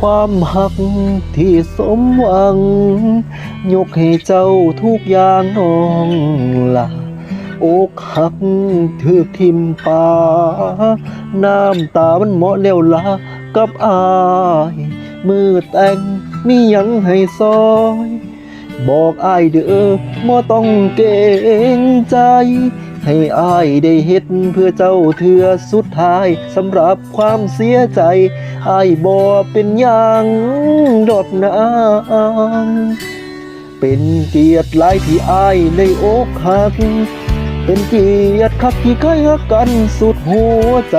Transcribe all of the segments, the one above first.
ความหักที่สมหวัง ยกให้เจ้าทุกอย่างน้องละอกหักถือทิมป่าน้ำตามันเหมาะแล้วละกับอาย มือแต่งมียังให้ซอย บอกอายเด้อบ่ต้องเกรงใจ ให้อายได้เฮ็ดเพื่อเจ้าเทือสุดท้ายสำหรับความเสียใจ ไอายบ่เป็นยังดอกนางเป็นเกียรติหลายที่อายในอกหัก เป็นเกียรติคักที่เคยฮักกันสุดหัวใจ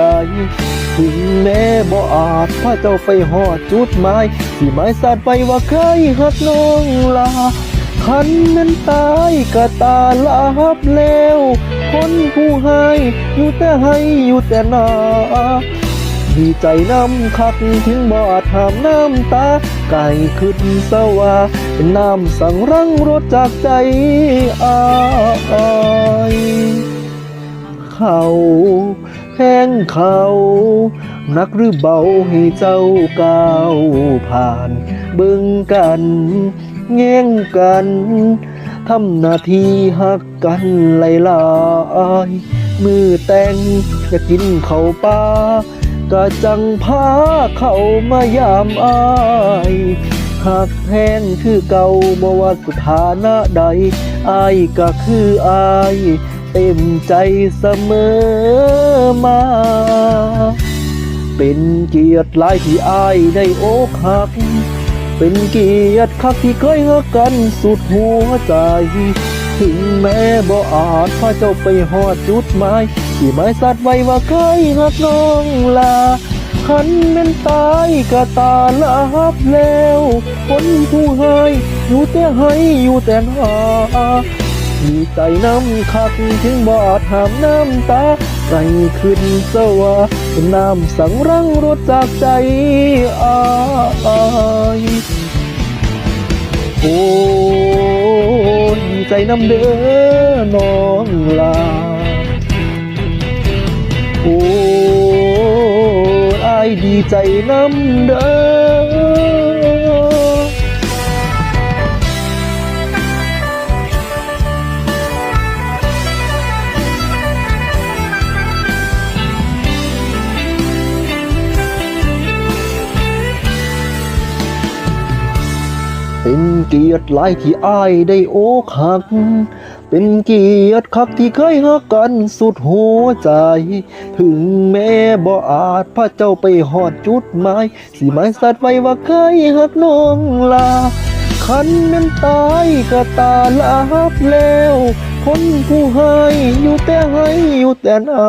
ถึงแม้บ่อาจพาเจ้าไปหอดจุดหมายที่หมายสาดไปว่าเคยฮักน้องลาคันนั้นตายก็ตาลับแล้ว คนผู้ให้อยู่แต่ให้อยู่แต่หนา ดีใจน้ำคักถึงบอดหามน้ำตา ไก่ขึ้นสวาเป็นน้ำสั่งรังรถจากใจอายเขาแห้งเขานักหรือเบาให้เจ้าก้าวผ่าน เบิ่งกันแง่งกันทำหน้าที่หักกันไหลลายๆมือแต่งจะกินเข้าปลา ก็จังพาเข้ามายามอายหักแพงคือเก่าบ่ว่าสถานะใดอายก็คืออายเต็มใจเสมอมา เป็นเกียรติหลายที่อายได้อกหัก เป็นเกียรติคักที่เคยฮักกันสุดหัวใจ ถึงแม้บ่อาจพาเจ้าไปหอดจุดหมาย ที่หมายสัตว์ไว้ว่าเคยฮักน้องลาคันแม่นตายก็ตาลับแล้วคนผู้ให้อยู่แต่ให้อยู่แต่หาดีใจน้ำคักถึงบอดหามน้ำตาไกลขึ้นสวาน้ำสังรังรถจากใจอายโอ้ดีใจน้ำเด้อน้อง ใจน้ำเด้อเป็นเกียรติหลายที่อายได้โอกหัก เป็นเกียรติคักที่เคยฮักกันสุดหัวใจ ถึงแม้บ่อาจพาเจ้าไปหอดจุดหมายสิหมายสัตว์ไว้ว่าเคยฮักน้องลาคันแมันตายก็ตาลับแล้ว คนผู้ให้อยู่แต่ให้อยู่แต่นา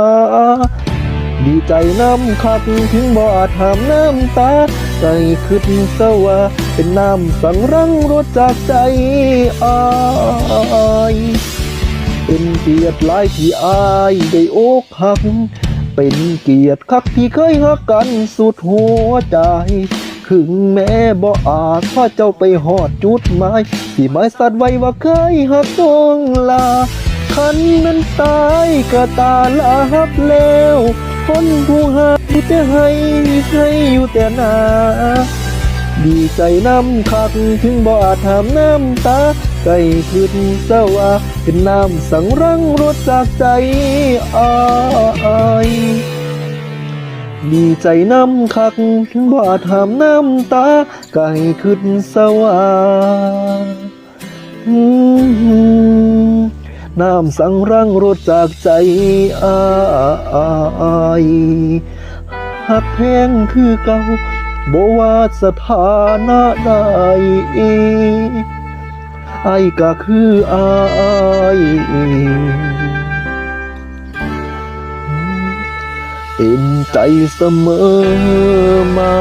ดีใจน้ำคักถึงบ่อดหามน้ำตา ใจขึ้นสวาเป็นน้ำสังรังรถจากใจอาย เป็นเกียรติหลายที่อายได้อกหัก เป็นเกียรติคักที่เคยฮักกันสุดหัวใจถึงแม้บ่อาจพาเจ้าไปหอดจุดหมายที่หมายสัตว์ไว้ว่าเคยฮักน้องลาคันนั้นตายก็ตาลับแล้วคนผู้หาอยู่แต่ให้ให้อยู่แต่นา ดีใจน้ำคักถึงบ่อาจถามน้ำตา ไก่ขึ้นสวาเป็นน้ำสังรังรถจากใจอ้ายดีใจน้ำคักบ่าถามน้ำตา ไก่ขึ้นสวาอืมน้ำสังรังรถจากใจอ้ายหักแพงคือเก่าบ่ว่าสถานะใด ไอ้ก็คือไอ้เต็นใจเสมอมา